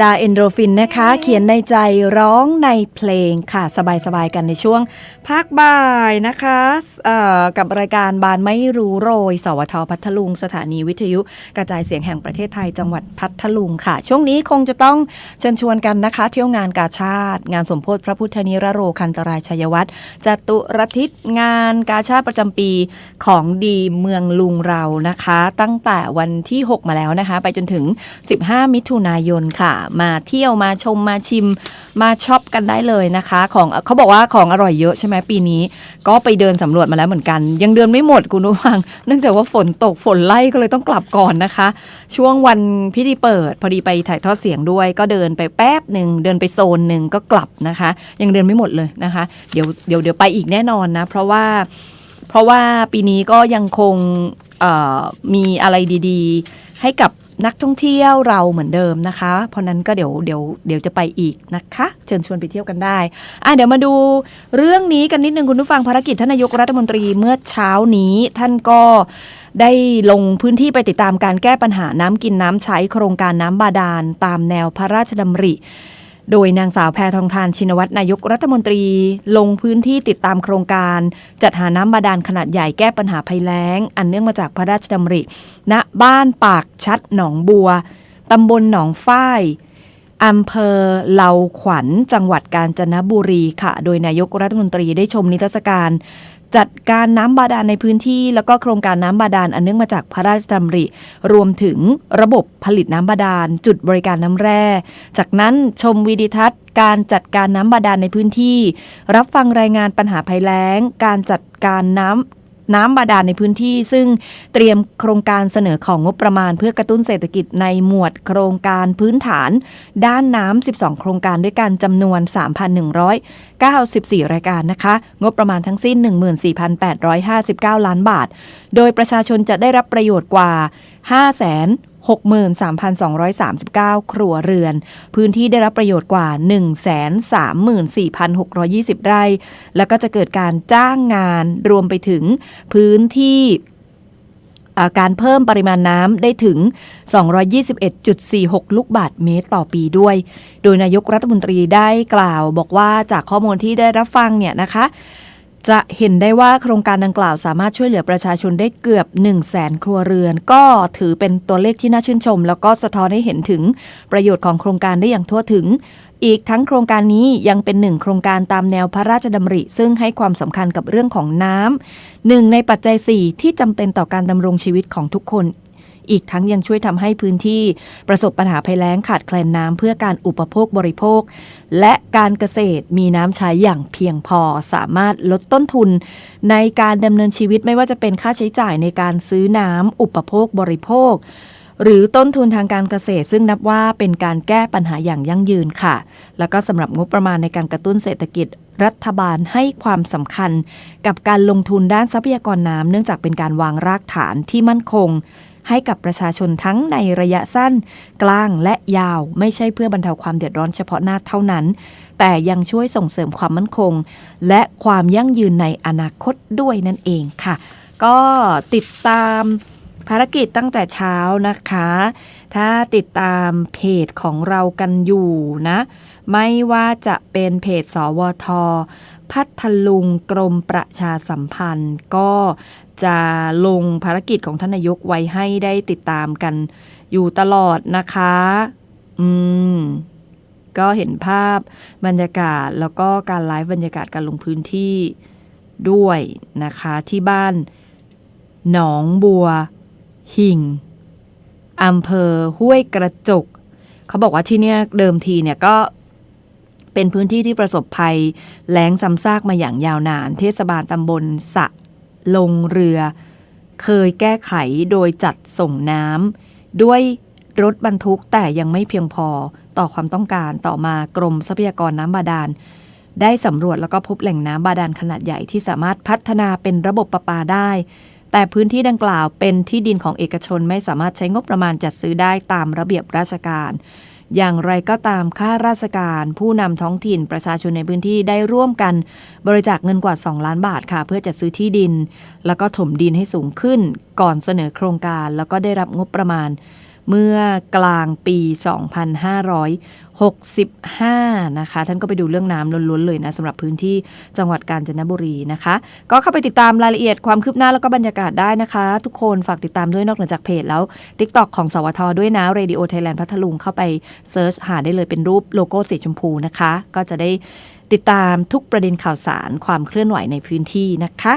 ดาเอนโดรฟินนะคะ เขียนในใจร้องในเพลงค่ะ สบายๆกันในช่วงภาคบ่ายนะคะกับรายการบานไม่รู้โรย สวทพัทลุง สถานีวิทยุกระจายเสียงแห่งประเทศไทยจังหวัดพัทลุงค่ะ ช่วงนี้คงจะต้องเชิญชวนกันนะคะ เที่ยวงานกาชาติ งานสมโพธิพระพุทธนิรโรคันตรายชัยวัฒน์จตุรทิศงานกาชาติประจำปีของดีเมืองลุงเรานะคะ ตั้งแต่วันที่ 6 มาแล้วนะคะ ไปจนถึง 15 มิถุนายนค่ะมาเที่ยวมาชมมาชิมมาช็อปกันได้เลยนะคะ ของเขาบอกว่าของอร่อยเยอะใช่ไหมปีนี้ ก็ไปเดินสำรวจมาแล้วเหมือนกัน ยังเดินไม่หมดคุณผู้ฟัง เนื่องจากว่าฝนตกฝนไล่ก็เลยต้องกลับก่อนนะคะ ช่วงวันพิธีเปิด พอดีไปถ่ายทอดเสียงด้วย ก็เดินไปแป๊บหนึ่งเดินไปโซนหนึ่งก็กลับนะคะ ยังเดินไม่หมดเลยนะคะเดี๋ยวเดี๋ยวเดี๋ยวไปอีกแน่นอนนะ เพราะว่าเพราะว่าปีนี้ก็ยังคงมีอะไรดี ๆ ให้กับ นักท่องเที่ยวเราเหมือนเดิมนะคะ เพราะนั้นก็เดี๋ยวเดี๋ยวเดี๋ยวจะไปอีกนะคะ เชิญชวนไปเที่ยวกันได้อะเดี๋ยวมาดูเรื่องนี้กันนิดนึงคุณผู้ฟังภารกิจท่านนายกรัฐมนตรีเมื่อเช้านี้ท่านก็ได้ลงพื้นที่ไปติดตามการแก้ปัญหาน้ำกินน้ำใช้โครงการน้ำบาดาลตามแนวพระราชดำริ โดยนางสาวแพทองทานชินวัตรนายกรัฐมนตรี ลงพื้นที่ติดตามโครงการ จัดหาน้ำบาดาลขนาดใหญ่แก้ปัญหาภัยแล้ง อันเนื่องมาจากพระราชดำริ ณบ้านปากชัดหนองบัวตำบลหนองฝ้าย อำเภอเลาขวัญจังหวัดกาญจนบุรีค่ะ โดยนายกรัฐมนตรีได้ชมนิทรรศการจัดการน้ำบาดาลในพื้นที่ แล้วก็โครงการน้ำบาดาลอันเนื่องมาจากพระราชดำริ รวมถึงระบบผลิตน้ำบาดาล จุดบริการน้ำแร่ จากนั้นชมวิดิทัศน์ การจัดการน้ำบาดาลในพื้นที่ รับฟังรายงานปัญหาภัยแล้ง การจัดการน้ำ น้ำบาดาลในพื้นที่ ซึ่งเตรียมโครงการเสนอของงบประมาณ เพื่อกระตุ้นเศรษฐกิจในหมวดโครงการพื้นฐาน ด้านน้ำ 12 โครงการด้วยกันจำนวน 3,194 รายการนะคะ งบประมาณทั้งสิ้น 14,859 ล้านบาท โดยประชาชนจะได้รับประโยชน์กว่า 5 63,239 ครัวเรือน พื้นที่ได้รับประโยชน์กว่า 134,620 ไร่ แล้วก็จะเกิดการจ้างงานรวมไปถึงพื้นที่การเพิ่มปริมาณน้ำได้ถึง 221.46 ลูกบาทเมตรต่อปีด้วย โดยนายกรัฐมนตรีได้กล่าวบอกว่าจากข้อมูลที่ได้รับฟังเนี่ยนะคะ จะเห็นได้ว่าโครงการดังกล่าวสามารถช่วยเหลือประชาชนได้เกือบ 1 0 0 0 0แสนครัวเรือน ก็ถือเป็นตัวเลขที่น่าชื่นชม แล้วก็สะท้อนให้เห็นถึงประโยชน์ของโครงการได้อย่างทั่วถึง อีกทั้งโครงการนี้ยังเป็นหนึ่งโครงการตามแนวพระราชดำริ ซึ่งให้ความสำคัญกับเรื่องของน้ำหนึ่งในปัจจัย 4 ที่จำเป็นต่อการดำรงชีวิตของทุกคน อีกทั้งยังช่วยทำให้พื้นที่ประสบปัญหาภัยแล้งขาดแคลนน้ำเพื่อการอุปโภคบริโภค และการเกษตรมีน้ำใช้อย่างเพียงพอสามารถลดต้นทุน ในการดำเนินชีวิตไม่ว่าจะเป็นค่าใช้จ่ายในการซื้อน้ำอุปโภคบริโภค หรือต้นทุนทางการเกษตร ซึ่งนับว่าเป็นการแก้ปัญหาอย่างยั่งยืนค่ะ แล้วก็สำหรับงบประมาณในการกระตุ้นเศรษฐกิจรัฐบาลให้ความสำคัญ กับการลงทุนด้านทรัพยากรน้ำเนื่องจากเป็นการวางรากฐานที่มั่นคง ให้กับประชาชนทั้งในระยะสั้น กลางและยาว ไม่ใช่เพื่อบรรเทาความเดือดร้อนเฉพาะหน้าเท่านั้น แต่ยังช่วยส่งเสริมความมั่นคง และความยั่งยืนในอนาคตด้วยนั่นเองค่ะ ก็ติดตามภารกิจตั้งแต่เช้านะคะ ถ้าติดตามเพจของเรากันอยู่นะ ไม่ว่าจะเป็นเพจสวท พัทลุงกรมประชาสัมพันธ์ ก็จะลงภารกิจของท่านนายกไว้ให้ได้ติดตามกันอยู่ตลอดนะคะ อืม ก็เห็นภาพบรรยากาศแล้วก็การไลฟ์บรรยากาศการลงพื้นที่ด้วยนะคะที่บ้าน หนองบัว หิ่งอำเภอห้วยกระจก เขาบอกว่าที่เนี่ยเดิมทีเนี่ยก็ เป็นพื้นที่ที่ประสบภัยแล้งซ้ำซากมาอย่างยาวนาน เทศบาลตำบลสะลงเรือ เคยแก้ไขโดยจัดส่งน้ำด้วยรถบรรทุกแต่ยังไม่เพียงพอต่อความต้องการต่อมากรมทรัพยากรน้ำบาดาล ได้สำรวจแล้วก็พบแหล่งน้ำบาดาลขนาดใหญ่ที่สามารถพัฒนาเป็นระบบประปาได้ แต่พื้นที่ดังกล่าวเป็นที่ดินของเอกชนไม่สามารถใช้งบประมาณจัดซื้อได้ตามระเบียบราชการ อย่างไรก็ตามข้าราชการ ผู้นำท้องถิ่นประชาชนในพื้นที่ได้ร่วมกันบริจาคเงินกว่า 2 ล้านบาทค่ะ เพื่อจัดซื้อที่ดิน แล้วก็ถมดินให้สูงขึ้น ก่อนเสนอโครงการ แล้วก็ได้รับงบประมาณ เมื่อกลางปี 2565 นะคะ ท่านก็ไปดูเรื่องน้ำล้วนๆเลยนะสำหรับพื้นที่จังหวัดกาญจนบุรีนะคะ ก็เข้าไปติดตามรายละเอียดความคืบหน้าแล้วก็บรรยากาศได้นะคะ ทุกคนฝากติดตามด้วยนอกเหนือจากเพจแล้ว TikTok ของสวทด้วยนะ Radio Thailand พัทลุงเข้าไปเซิร์ชหาได้เลยเป็นรูปโลโก้สีชมพูนะคะ ก็จะได้ติดตามทุกประเด็นข่าวสารความเคลื่อนไหวในพื้นที่นะคะ